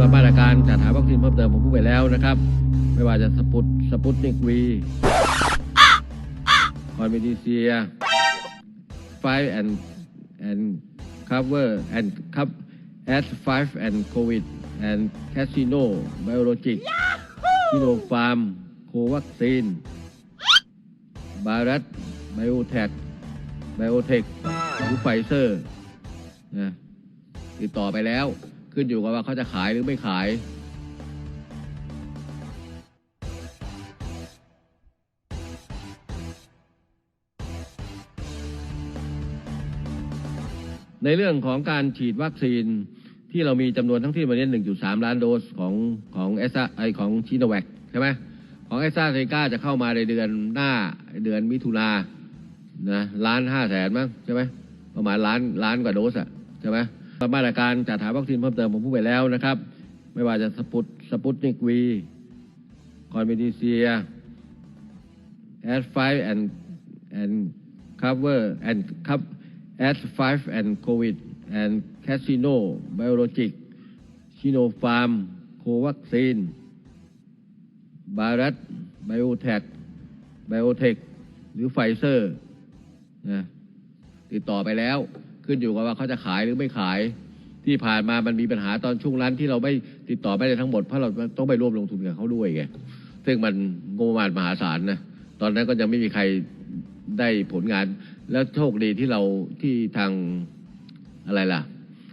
หรับมาตรการจัดหาวัคซีนเพิ่มเติมผมพูดไปแล้วนะครับ ไม่ว่าจะสปุตสปุตนิกวีคอนเมดิเซียไฟแอนแอนคัฟเวอร์แอนคัฟแอสไฟแอนโควิดแอนแคสซิโนไบโอโลจิกซิโนฟาร์มโควัคซีนบารัสไบโอแทคไบโอเทคหรือไฟเซอร์นะติดต่อไปแล้ว ขึ้นอยู่กับว่าเขาจะขายหรือไม่ขาย ในเรื่องของการฉีดวัคซีนที่เรามีจำนวนทั้งที่วันนี้ 1.3 ล้านโดสของของเอสไอของชิโนแวคใช่ไหมของเอสซาเซกาจะเข้ามาในเดือนหน้าเดือนมิถุนานะล้านห้าแสนมั้งใช่ไหมประมาณล้านล้านกว่าโดสอะใช่ไหม มาตรการจัดหาวัคซีนเพิ่มเติมผมพูดไปแล้วนะครับ ไม่ว่าจะสปุตสปุตนิกวีคอนเมดิเซียแอสไฟแอนแอนคัฟเวอร์แอนคัฟแอสไฟแอนโควิดแอนแคสซิโนไบโอโลจิกชิโนฟาร์มโควัคซีนบารัตไบโอเทคไบโอเทคหรือไฟเซอร์นะติดต่อไปแล้ว ขึ้นอยู่กับว่าเขาจะขายหรือไม่ขาย ที่ผ่านมามันมีปัญหาตอนช่วงนั้นที่เราไม่ติดต่อไม่ได้ทั้งหมดเพราะเราต้องไปร่วมลงทุนกับเขาด้วยไงซึ่งมันงบประมาณมหาศาลนะตอนนั้นก็ยังไม่มีใครได้ผลงาน แล้วโชคดีที่เราที่ทางอะไรล่ะ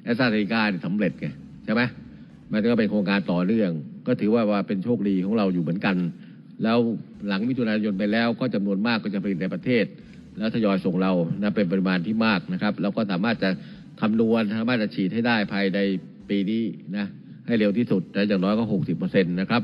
แอสตราเซเนกาสำเร็จไงใช่ไหมมันก็เป็นโครงการต่อเนื่อง ก็ถือว่าว่าเป็นโชคดีของเราอยู่เหมือนกัน แล้วหลังมิถุนายนไปแล้วก็จำนวนมากก็จะผลิตในประเทศ แล้วทยอยส่งเรานะเป็นปริมาณที่มากนะครับเราก็สามารถจะคำนวณสามารถจะฉีดให้ได้ภายในปีนี้นะให้เร็วที่สุดแต่อย่างน้อยก็ 60%นะครับ